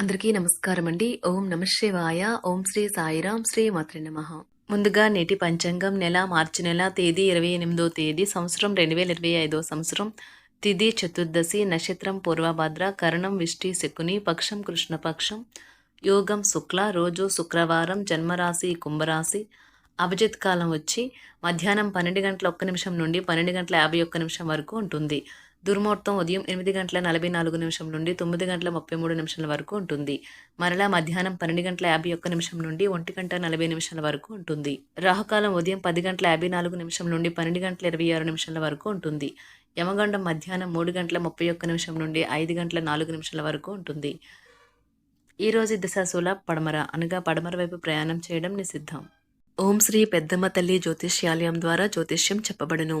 అందరికీ నమస్కారం అండి ఓం నమశివాయ ఓం శ్రీ సాయిరాం శ్రీ మాత్రి నమ. ముందుగా నేటి పంచాంగం నెల మార్చి నెల తేదీ ఇరవై ఎనిమిదో తేదీ సంవత్సరం రెండు వేల ఇరవై ఐదో సంవత్సరం. తిథి చతుర్దశి నక్షత్రం పూర్వభద్ర కరణం విష్టి శకుని పక్షం కృష్ణపక్షం. యోగం శుక్ల రోజు శుక్రవారం జన్మరాశి కుంభరాశి. అభిజిత్ కాలం వచ్చి మధ్యాహ్నం పన్నెండు గంటల ఒక్క నిమిషం నుండి పన్నెండు గంటల యాభై ఒక్క నిమిషం వరకు ఉంటుంది. దుర్ముహూర్తం ఉదయం ఎనిమిది గంటల నలభై నాలుగు నిమిషం నుండి తొమ్మిది గంటల ముప్పై మూడు నిమిషాల వరకు ఉంటుంది. మరలా మధ్యాహ్నం పన్నెండు గంటల యాభై ఒక్క నిమిషం నుండి ఒంటి గంట నలభై నిమిషాల వరకు ఉంటుంది. రాహుకాలం ఉదయం పది గంటల యాభై నాలుగు నిమిషం నుండి పన్నెండు గంటల ఇరవై ఆరు నిమిషాల వరకు ఉంటుంది. యమగండం మధ్యాహ్నం మూడు గంటల ముప్పై ఒక్క నిమిషం నుండి ఐదు గంటల నాలుగు నిమిషాల వరకు ఉంటుంది. ఈరోజు దిశాశూల పడమర అనగా పడమర వైపు ప్రయాణం చేయడం నిషిద్ధం. ఓం శ్రీ పెద్దమ్మ తల్లి జ్యోతిష్యాలయం ద్వారా జ్యోతిష్యం చెప్పబడును.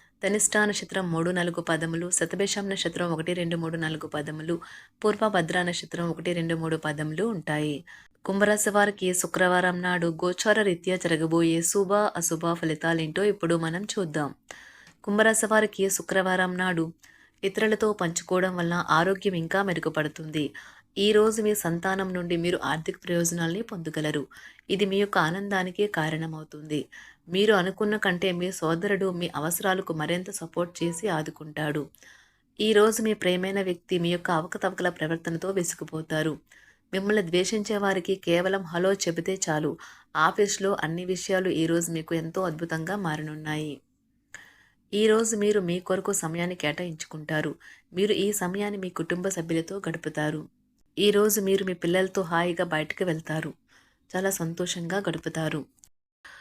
ధనిష్టా నక్షత్రం మూడు నాలుగు పదములు శతభేషం నక్షత్రం ఒకటి రెండు మూడు నాలుగు పదములు పూర్వభద్ర నక్షత్రం ఒకటి రెండు మూడు పదములు ఉంటాయి. కుంభరాశి వారికి శుక్రవారం నాడు గోచార రీత్యా జరగబోయే శుభ అశుభ ఫలితాలేంటో ఇప్పుడు మనం చూద్దాం. కుంభరాశి వారికి శుక్రవారం నాడు ఇతరులతో పంచుకోవడం వల్ల ఆరోగ్యం ఇంకా మెరుగుపడుతుంది. ఈ రోజు మీ సంతానం నుండి మీరు ఆర్థిక ప్రయోజనాల్ని పొందగలరు. ఇది మీ యొక్క ఆనందానికి కారణమవుతుంది. మీరు అనుకున్న కంటే మీ సోదరుడు మీ అవసరాలకు మరింత సపోర్ట్ చేసి ఆదుకుంటాడు. ఈరోజు మీ ప్రేమైన వ్యక్తి మీ యొక్క అవకతవకల ప్రవర్తనతో విసిగిపోతారు. మిమ్మల్ని ద్వేషించే వారికి కేవలం హలో చెబితే చాలు. ఆఫీస్లో అన్ని విషయాలు ఈరోజు మీకు ఎంతో అద్భుతంగా మారనున్నాయి. ఈరోజు మీరు మీ కొరకు సమయాన్ని కేటాయించుకుంటారు. మీరు ఈ సమయాన్ని మీ కుటుంబ సభ్యులతో గడుపుతారు. ఈరోజు మీరు మీ పిల్లలతో హాయిగా బయటకు వెళ్తారు. చాలా సంతోషంగా గడుపుతారు.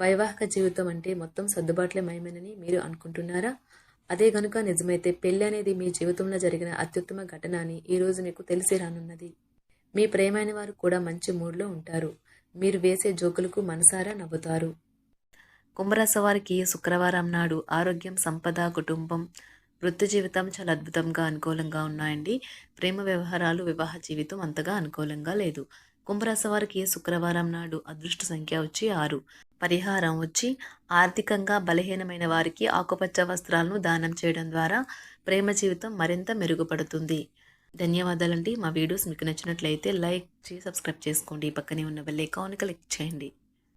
వైవాహిక జీవితం అంటే మొత్తం సర్దుబాట్లే మయమేనని మీరు అనుకుంటున్నారా? అదే గనుక నిజమైతే పెళ్ళి అనేది మీ జీవితంలో జరిగిన అత్యుత్తమ ఘటన అని ఈరోజు మీకు తెలిసి రానున్నది. మీ ప్రేమైన వారు కూడా మంచి మూడ్లో ఉంటారు. మీరు వేసే జోకులకు మనసారా నవ్వుతారు. కుంభరాశి వారికి శుక్రవారం నాడు ఆరోగ్యం సంపద కుటుంబం వృత్తి జీవితం చాలా అద్భుతంగా అనుకూలంగా ఉన్నాయండి. ప్రేమ వ్యవహారాలు వివాహ జీవితం అంతగా అనుకూలంగా లేదు. కుంభరాశి వారికి శుక్రవారం నాడు అదృష్ట సంఖ్య వచ్చి ఆరు. పరిహారం వచ్చి ఆర్థికంగా బలహీనమైన వారికి ఆకుపచ్చ వస్త్రాలను దానం చేయడం ద్వారా ప్రేమ జీవితం మరింత మెరుగుపడుతుంది. ధన్యవాదాలండి. మా వీడియోస్ మీకు నచ్చినట్లయితే లైక్ చేసి సబ్స్క్రైబ్ చేసుకోండి. పక్కనే ఉన్న బెల్ ఐకాన్ క్లిక్ చేయండి.